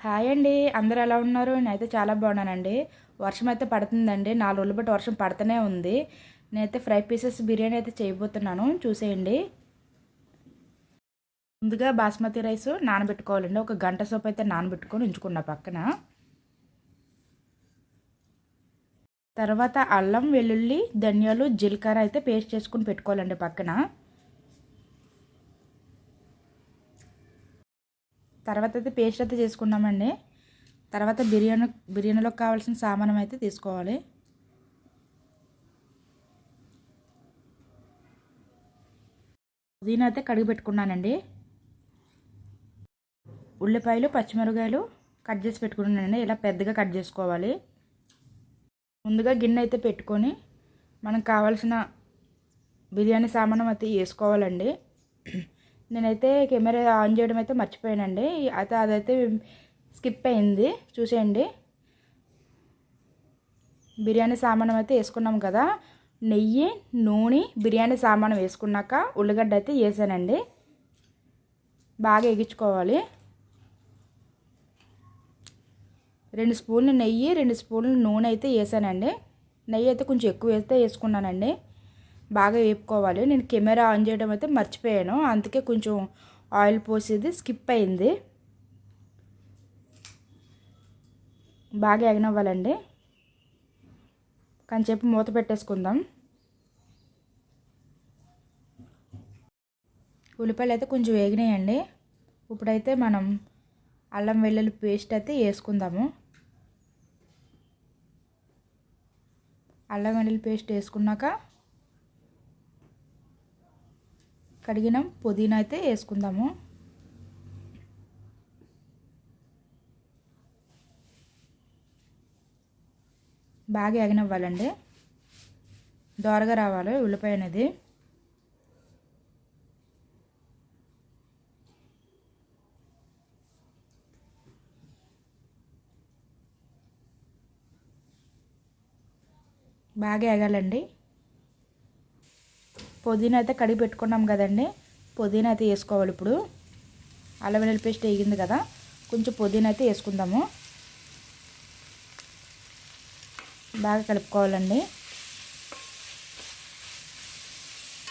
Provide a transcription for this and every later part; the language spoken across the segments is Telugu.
హాయ్ అండి. అందరూ ఎలా ఉన్నారు? నేనైతే చాలా బాగున్నానండి. వర్షం అయితే పడుతుందండి. నాలుగు రోజులు బట్టి వర్షం పడుతూనే ఉంది. నేనైతే ఫ్రై పీసెస్ బిర్యానీ అయితే చేయబోతున్నాను. చూసేయండి. ముందుగా బాస్మతి రైస్ నానబెట్టుకోవాలండి. ఒక గంట సోపు అయితే నానబెట్టుకొని ఉంచుకున్న పక్కన. తర్వాత అల్లం వెల్లుల్లి ధనియాలు జీలకర్ర అయితే పేస్ట్ చేసుకుని పెట్టుకోవాలండి పక్కన. తర్వాత అయితే పేస్ట్ అయితే చేసుకున్నామండి తర్వాత బిర్యానీ బిర్యానీలోకి కావాల్సిన సామానం అయితే తీసుకోవాలి. పుదీనా అయితే కడిగి పెట్టుకున్నానండి. ఉల్లిపాయలు పచ్చిమిరకాయలు కట్ చేసి పెట్టుకున్నానండి. ఇలా పెద్దగా కట్ చేసుకోవాలి. ముందుగా గిన్నె అయితే పెట్టుకొని మనకు కావాల్సిన బిర్యానీ సామానం అయితే వేసుకోవాలండి. నేనైతే కెమెరా ఆన్ చేయడం అయితే మర్చిపోయానండి. అయితే అదైతే స్కిప్ అయింది. చూసేయండి. బిర్యానీ సామానం అయితే వేసుకున్నాం కదా. నెయ్యి నూనె బిర్యానీ సామానం వేసుకున్నాక ఉల్లిగడ్డ అయితే వేసానండి. బాగా ఎగించుకోవాలి రెండు స్పూన్లు నెయ్యి రెండు స్పూన్లు నూనె అయితే వేసానండి. నెయ్యి అయితే కొంచెం ఎక్కువ వేస్తే వేసుకున్నానండి. బాగా వేపుకోవాలి. నేను కెమెరా ఆన్ చేయడం అయితే మర్చిపోయాను. అందుకే కొంచెం ఆయిల్ పోసేది స్కిప్ అయింది. బాగా ఎగనవ్వాలండి. కొంచెంసేపు మూత పెట్టేసుకుందాం. ఉల్లిపాయలు అయితే కొంచెం వేగినాయండి. ఇప్పుడైతే మనం అల్లం వెల్లుల్లి పేస్ట్ అయితే వేసుకుందాము. అల్లం వెల్లుల్లి పేస్ట్ వేసుకున్నాక కడిగిన పుదీనా అయితే వేసుకుందాము. బాగా ఎగనివ్వాలండి. దోరగా రావాలి ఉల్లిపాయ అనేది. బాగా ఎగాలండి. పుదీనా అయితే కడిగి పెట్టుకున్నాం కదండి. పుదీనా అయితే వేసుకోవాలి ఇప్పుడు. అల్లం వెల్లుల్లి పేస్ట్ వేగింది కదా. కొంచెం పుదీనా అయితే వేసుకుందాము. బాగా కలుపుకోవాలండి.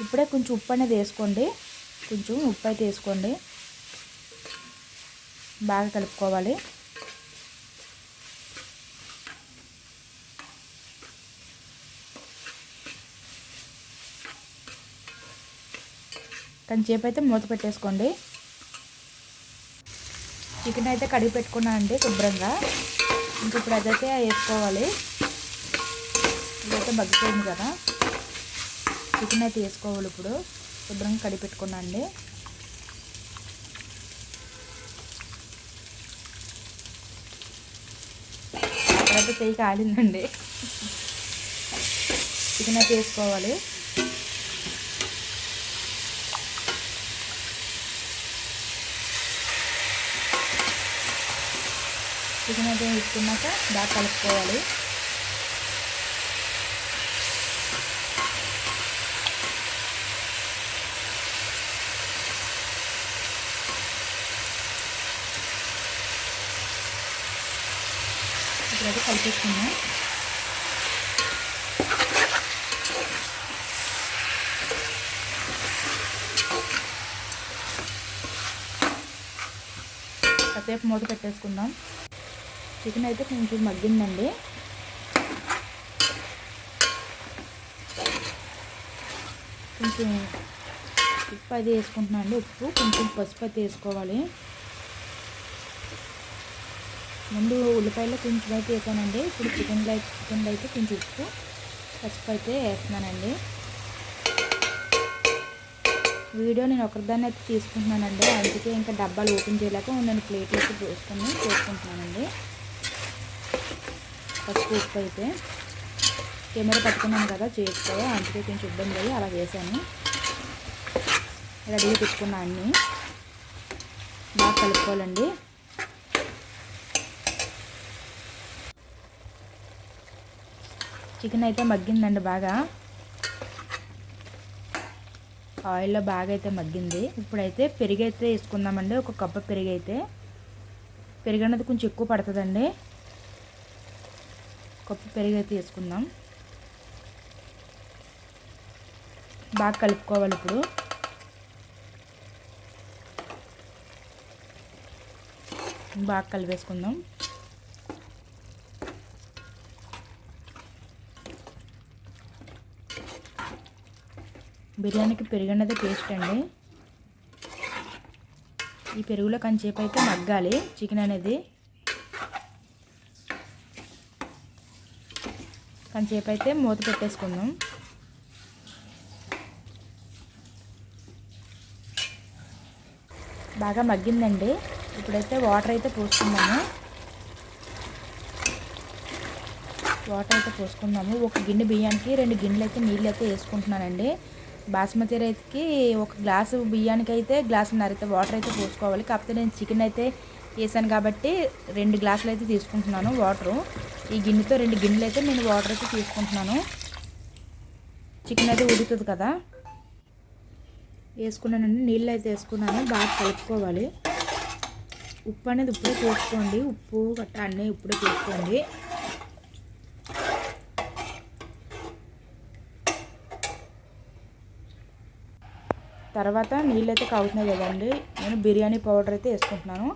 ఇప్పుడే కొంచెం ఉప్పు అనేది వేసుకోండి. కొంచెం ఉప్పు అయితే వేసుకోండి. బాగా కలుపుకోవాలి. కొంచెంసేపు అయితే మూత పెట్టేసుకోండి. చికెన్ అయితే కడిగి పెట్టుకున్నానండి శుభ్రంగా. ఇంక ఇప్పుడు అదైతే వేసుకోవాలి. ఇదైతే బగ్గిపోయింది కదా. చికెన్ అయితే వేసుకోవాలి ఇప్పుడు. శుభ్రంగా కడిగి పెట్టుకున్నానండి అండి. చేయి కాలిందండి చికెన్ అయితే వేసుకోవాలి. చికెన్ వేసుకున్నాక బాగా కలుపుకోవాలి. ఇప్పుడైతే కలిపేసుకున్నాం కాసేపు మూత పెట్టేసుకుందాం. చికెన్ అయితే కొంచెం మగ్గిందండి. కొంచెం ఉప్పు అది వేసుకుంటున్నాను అండి. ఉప్పు కొంచెం పసుపు అయితే వేసుకోవాలి. ముందు ఉల్లిపాయలో కొంచెం అయితే వేసానండి. ఇప్పుడు చికెన్లో చికెన్లో అయితే కొంచెం ఉప్పు పసుపు అయితే వేస్తున్నానండి. వీడియో నేను ఒకరిదాన్ని అయితే తీసుకుంటున్నానండి. అందుకే ఇంకా డబ్బాలు ఓపెన్ చేయలేక నేను ప్లేట్లోకి పోసుకొని చేసుకుంటున్నానండి. పసుపు ఉప్పు అయితే కెమెరా పట్టుకున్నాను కదా చేస్తే అందుకే కొంచెం ఇబ్బంది అయ్యి అలా వేసాను రెడీగా పెట్టుకున్నా అన్నీ బాగా కలుపుకోవాలండి. చికెన్ అయితే మగ్గిందండి బాగా. ఆయిల్లో బాగా అయితే మగ్గింది. ఇప్పుడైతే పెరుగు అయితే వేసుకుందామండి. ఒక కప్పు పెరుగు అయితే పెరుగు అనేది కొంచెం ఎక్కువ పడుతుందండి. కప్పు పెరుగు అయితే వేసుకుందాం. బాగా కలుపుకోవాలి ఇప్పుడు. బాగా కలిపేసుకుందాం. బిర్యానీకి పెరుగు అనేది టేస్ట్ అండి. ఈ పెరుగులో కొంచెంసేపు అయితే మగ్గాలి. చికెన్ అనేది కొంచెంసేపు అయితే మూత పెట్టేసుకుందాం. బాగా మగ్గిందండి. ఇప్పుడైతే వాటర్ అయితే పోసుకుందాము. వాటర్ అయితే పోసుకుందాము. ఒక గిన్నె బియ్యానికి రెండు గిన్నెలు అయితే నీళ్ళు అయితే వేసుకుంటున్నానండి. బాస్మతి రైస్కి ఒక గ్లాసు బియ్యానికి అయితే గ్లాసున్నర అయితే వాటర్ అయితే పోసుకోవాలి. కాకపోతే నేను చికెన్ అయితే వేసాను కాబట్టి రెండు గ్లాసులు అయితే తీసుకుంటున్నాను వాటరు. ఈ గిన్నెతో రెండు గిన్నెలు అయితే నేను వాటర్ అయితే తీసుకుంటున్నాను. చికెన్ అయితే ఉడుకుతుంది కదా. వేసుకున్నానండి నీళ్ళు అయితే వేసుకున్నాను బాగా కలుపుకోవాలి. ఉప్పు అనేది ఇప్పుడే చూసుకోండి ఉప్పు గట్ట అన్నీ ఇప్పుడే చూసుకోండి తర్వాత నీళ్ళు అయితే కాగుతున్నాయి కదండి నేను బిర్యానీ పౌడర్ అయితే వేసుకుంటున్నాను.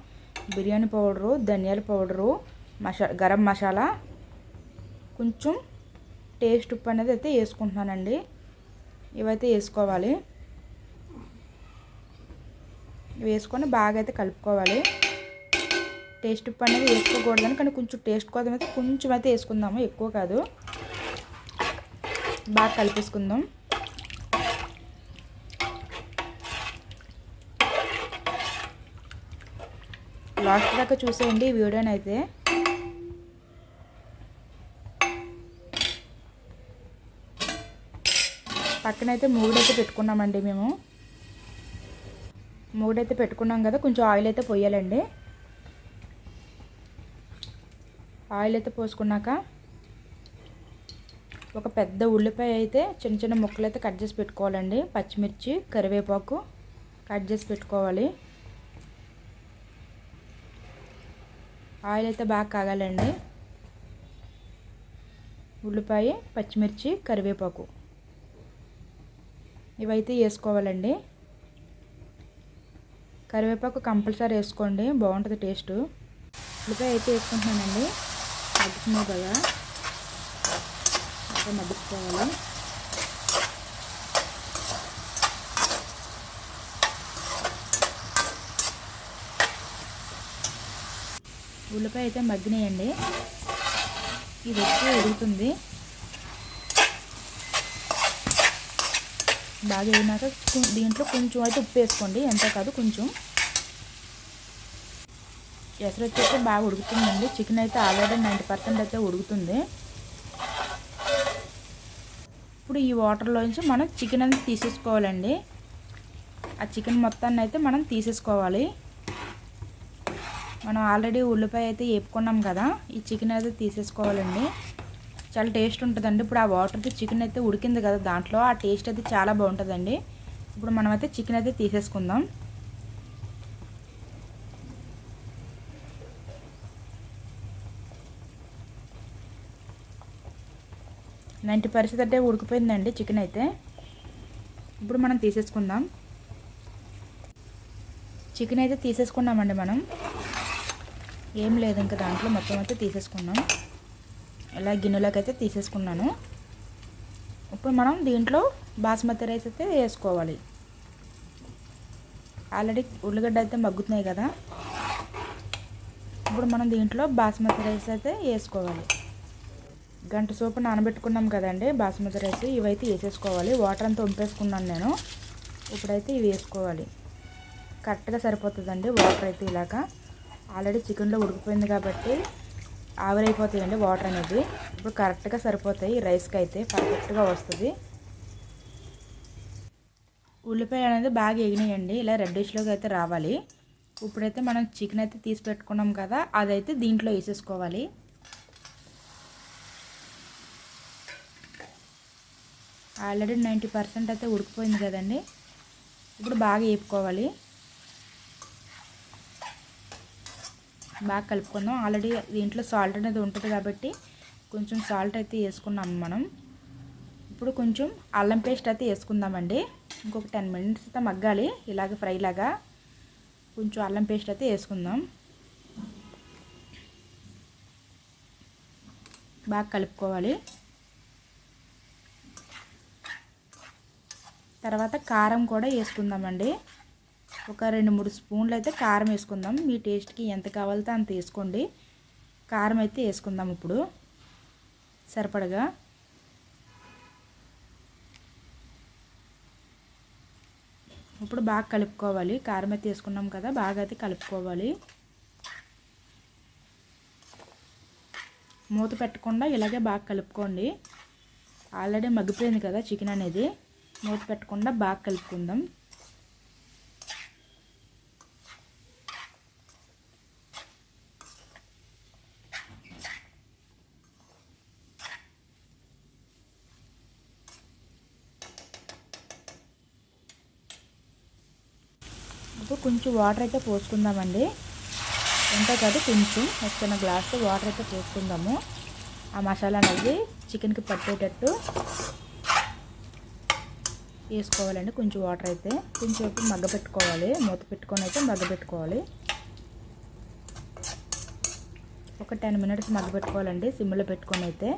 బిర్యానీ పౌడరు ధనియాల పౌడరు మసా గరం మసాలా. కొంచెం టేస్ట్ ఉప్పు అనేది అయితే వేసుకుంటున్నానండి. ఇవైతే వేసుకోవాలి. వేసుకొని బాగా అయితే కలుపుకోవాలి. టేస్ట్ ఉప్పు అనేది వేసుకోకూడదని కానీ కొంచెం టేస్ట్ కోసం అయితే కొంచెం అయితే వేసుకుందాము. ఎక్కువ కాదు. బాగా కలిపేసుకుందాం. లాస్ట్ దాకా చూసేయండి ఈ వీడియోని అయితే పక్కనైతే మూడైతే పెట్టుకున్నామండి మేము. మూడైతే పెట్టుకున్నాం కదా కొంచెం ఆయిల్ అయితే పోయాలండి. ఆయిల్ అయితే పోసుకున్నాక ఒక పెద్ద ఉల్లిపాయ అయితే చిన్న చిన్న ముక్కలు అయితే కట్ చేసి పెట్టుకోవాలండి. పచ్చిమిర్చి కరివేపాకు కట్ చేసి పెట్టుకోవాలి. ఆయిల్ అయితే బాగా కాగాలండి. ఉల్లిపాయ పచ్చిమిర్చి కరివేపాకు. ఇవైతే వేసుకోవాలండి. కరివేపాకు కంపల్సరీ వేసుకోండి బాగుంటుంది టేస్ట్. ఉల్లిపాయ అయితే వేసుకుంటున్నానండి. మగ్గుతున్నాయి కదా. మగ్గుకోవాలి ఉల్లిపాయ అయితే మగ్గినాయండి. ఇది ఎక్కువ ఉడుకుతుంది. బాగా వేగినాక దీంట్లో కొంచెం అయితే ఉప్పు వేసుకోండి. ఎంత కాదు కొంచెం. ఎసరు వచ్చేసి బాగా ఉడుకుతుందండి. చికెన్ అయితే ఆల్రెడీ నైంటీ పర్సెంట్ అయితే ఉడుకుతుంది. ఇప్పుడు ఈ వాటర్లో నుంచి మనం చికెన్ అనేది తీసేసుకోవాలండి. ఆ చికెన్ మొత్తాన్ని అయితే మనం తీసేసుకోవాలి. మనం ఆల్రెడీ ఉల్లిపాయ అయితే వేపుకున్నాం కదా ఈ చికెన్ అయితే తీసేసుకోవాలండి. చాలా టేస్ట్ ఉంటుందండి. ఇప్పుడు ఆ వాటర్కి చికెన్ అయితే ఉడికింది కదా దాంట్లో ఆ టేస్ట్ అయితే చాలా బాగుంటుందండి. ఇప్పుడు మనం అయితే చికెన్ అయితే తీసేసుకుందాం. నైంటీ పరిస్థితి అంటే ఉడికిపోయిందండి చికెన్ అయితే. ఇప్పుడు మనం తీసేసుకుందాం. చికెన్ అయితే తీసేసుకున్నామండి మనం. ఏం లేదు ఇంకా దాంట్లో మొత్తం అయితే తీసేసుకున్నాం ఇలా గిన్నెలోకి అయితే తీసేసుకున్నాను. ఇప్పుడు మనం దీంట్లో బాస్మతి రైస్ అయితే వేసుకోవాలి. ఆల్రెడీ ఉల్లిగడ్డ అయితే మగ్గుతున్నాయి కదా. ఇప్పుడు మనం దీంట్లో బాస్మతి రైస్ అయితే వేసుకోవాలి. గంట సోపు నానబెట్టుకున్నాం కదండి బాస్మతి రైస్ ఇవైతే వేసేసుకోవాలి. వాటర్ అంతా వంపేసుకున్నాను నేను. ఇప్పుడైతే ఇవి వేసుకోవాలి. కరెక్ట్గా సరిపోతుందండి వాటర్ అయితే ఇలాగా. ఆల్రెడీ చికెన్లో ఉడికిపోయింది కాబట్టి ఆవిరైపోతాయండి వాటర్ అనేది. ఇప్పుడు కరెక్ట్గా సరిపోతాయి. రైస్కి అయితే పర్ఫెక్ట్గా వస్తుంది. ఉల్లిపాయ అనేది బాగా ఎగినాయండి. ఇలా రెడ్డిష్లోకి అయితే రావాలి. ఇప్పుడైతే మనం చికెన్ అయితే తీసి పెట్టుకున్నాం కదా అదైతే దీంట్లో వేసేసుకోవాలి. ఆల్రెడీ నైంటీ పర్సెంట్ అయితే ఉడికిపోయింది కదండి. ఇప్పుడు బాగా వేపుకోవాలి. బాగా కలుపుకుందాం. ఆల్రెడీ దీంట్లో సాల్ట్ అనేది ఉంటుంది కాబట్టి కొంచెం సాల్ట్ అయితే వేసుకున్నాం మనం. ఇప్పుడు కొంచెం అల్లం పేస్ట్ అయితే వేసుకుందామండి. ఇంకొక టెన్ మినిట్స్ అయితే మగ్గాలి. ఇలాగ ఫ్రైలాగా కొంచెం అల్లం పేస్ట్ అయితే వేసుకుందాం. బాగా కలుపుకోవాలి. తర్వాత కారం కూడా వేసుకుందామండి. ఒక రెండు మూడు స్పూన్లు అయితే కారం వేసుకుందాం. మీ టేస్ట్కి ఎంత కావాలితే అంత వేసుకోండి. కారం అయితే వేసుకుందాం ఇప్పుడు. సరిపడగా. ఇప్పుడు బాగా కలుపుకోవాలి. కారం అయితే వేసుకున్నాం కదా బాగా అయితే కలుపుకోవాలి. మూత పెట్టకుండా ఇలాగే బాగా కలుపుకోండి. ఆల్రెడీ మగ్గిపోయింది కదా చికెన్ అనేది. మూత పెట్టకుండా బాగా కలుపుకుందాం ఇప్పుడు కొంచెం వాటర్ అయితే పోసుకుందామండి. ఎంత కాదు కొంచెం. ఒక చిన్న గ్లాసు వాటర్ అయితే పోసుకుందాము. ఆ మసాలా అనేది చికెన్కి పట్టేటట్టు వేసుకోవాలండి. కొంచెం వాటర్ అయితే కొంచెం మగ్గ పెట్టుకోవాలి మూత పెట్టుకొని అయితే మగ్గ పెట్టుకోవాలి ఒక టెన్ మినిట్స్ మగ్గ పెట్టుకోవాలండి సిమ్లో పెట్టుకొని అయితే.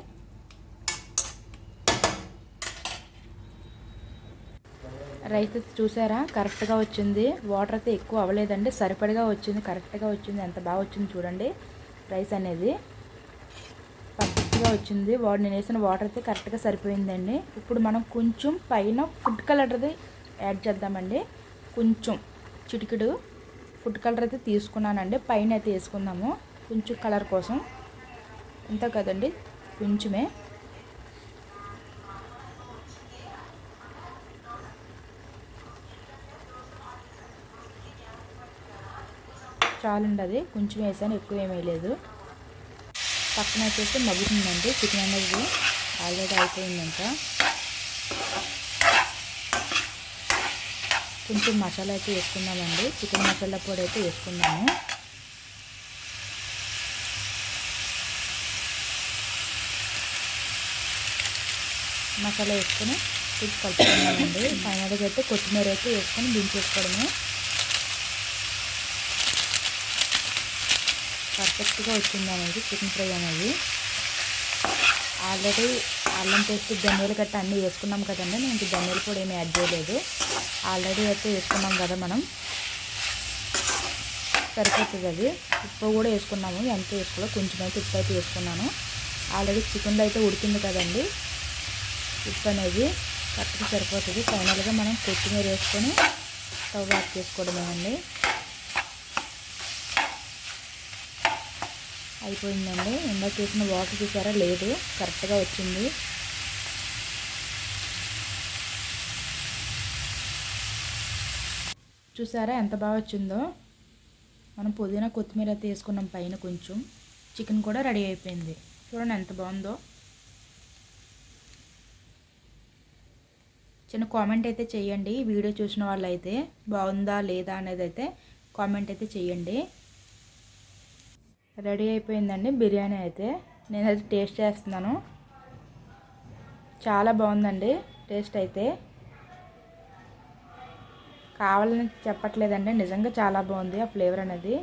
రైస్ అయితే చూసారా? కరెక్ట్గా వచ్చింది. వాటర్ అయితే ఎక్కువ అవ్వలేదండి. సరిపడిగా వచ్చింది కరెక్ట్గా వచ్చింది. ఎంత బాగా వచ్చింది చూడండి. రైస్ అనేది పర్ఫెక్ట్గా వచ్చింది. వాడు నేను వేసిన వాటర్ అయితే కరెక్ట్గా సరిపోయిందండి. ఇప్పుడు మనం కొంచెం పైన ఫుడ్ కలర్ది యాడ్ చేద్దామండి. కొంచెం చిటికెడు ఫుడ్ కలర్ అయితే తీసుకున్నానండి. పైన అయితే వేసుకుందాము. కొంచెం కలర్ కోసం. ఇంత కదండి. కొంచెమే. చాలండి అది కొంచెం వేసాను ఎక్కువ ఏమీ లేదు. పక్కన వచ్చేసి మగ్గుతుందండి. చికెన్ అనేది ఆల్రెడీ అయిపోయిందంట. కొంచెం మసాలా అయితే వేసుకున్నామండి చికెన్ మసాలా పొడి అయితే వేసుకున్నాము మసాలా వేసుకొని కొంచెం కలుపుకుందామండి. ఫైనల్గా అయితే కొత్తిమీర అయితే వేసుకొని దించేసుకోవడము పర్ఫెక్ట్గా వచ్చింది అనేది చికెన్ ఫ్రై అనేది. ఆల్రెడీ అల్లం పేస్ట్ ధనియాలు గట్ట అన్నీ వేసుకున్నాం కదండి. నేను ఇంక ధనియాల పొడి ఏమీ యాడ్ చేయలేదు. ఆల్రెడీ అయితే వేసుకున్నాం కదా మనం. సరిపోతుంది అది. ఉప్పు కూడా వేసుకున్నాము. ఎంత వేసుకోలేదు కొంచెం అయితే ఉప్పు అయితే వేసుకున్నాను. ఆల్రెడీ చికెన్లో అయితే ఉడికింది కదండి. ఉప్పు అనేది కరెక్ట్గా సరిపోతుంది. ఫైనల్గా మనం కొత్తిమీర వేసుకొని స్టవ్ ఆఫ్ చేసుకోవడమేనండి. అయిపోయిందండి. ఇందాక చేసిన వాటర్ చూసారా? లేదు. కరెక్ట్గా వచ్చింది. చూసారా? ఎంత బాగా వచ్చిందో? మనం పుదీనా కొత్తిమీర అయితే వేసుకున్నాం పైన కొంచెం. చికెన్ కూడా రెడీ అయిపోయింది. చూడండి ఎంత బాగుందో. చిన్న కామెంట్ అయితే చేయండి. వీడియో చూసిన వాళ్ళైతే బాగుందా లేదా అనేది అయితే కామెంట్ అయితే చేయండి. రెడీ అయిపోయిందండి బిర్యానీ అయితే. నేను అది టేస్ట్ చేస్తున్నాను. చాలా బాగుందండి టేస్ట్ అయితే. కావాలని చెప్పట్లేదండి. నిజంగా చాలా బాగుంది ఆ ఫ్లేవర్ అనేది.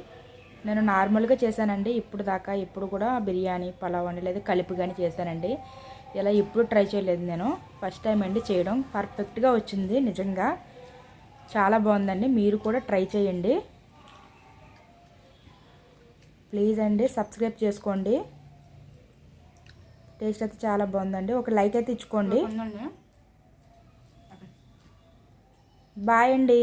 నేను నార్మల్గా చేశానండి. ఇప్పుడు దాకా ఇప్పుడు కూడా బిర్యానీ పలావ్ అండి లేదా కలిపి కానీ చేశానండి. ఇలా ఇప్పుడు ట్రై చేయలేదు నేను. ఫస్ట్ టైం అండి చేయడం. పర్ఫెక్ట్గా వచ్చింది నిజంగా. చాలా బాగుందండి. మీరు కూడా ట్రై చేయండి. ప్లీజ్ అండి సబ్స్క్రైబ్ చేసుకోండి. టేస్ట్ అయితే చాలా బాగుందండి. ఒక లైక్ అయితే ఇచ్చుకోండి. బాయ్ అండి.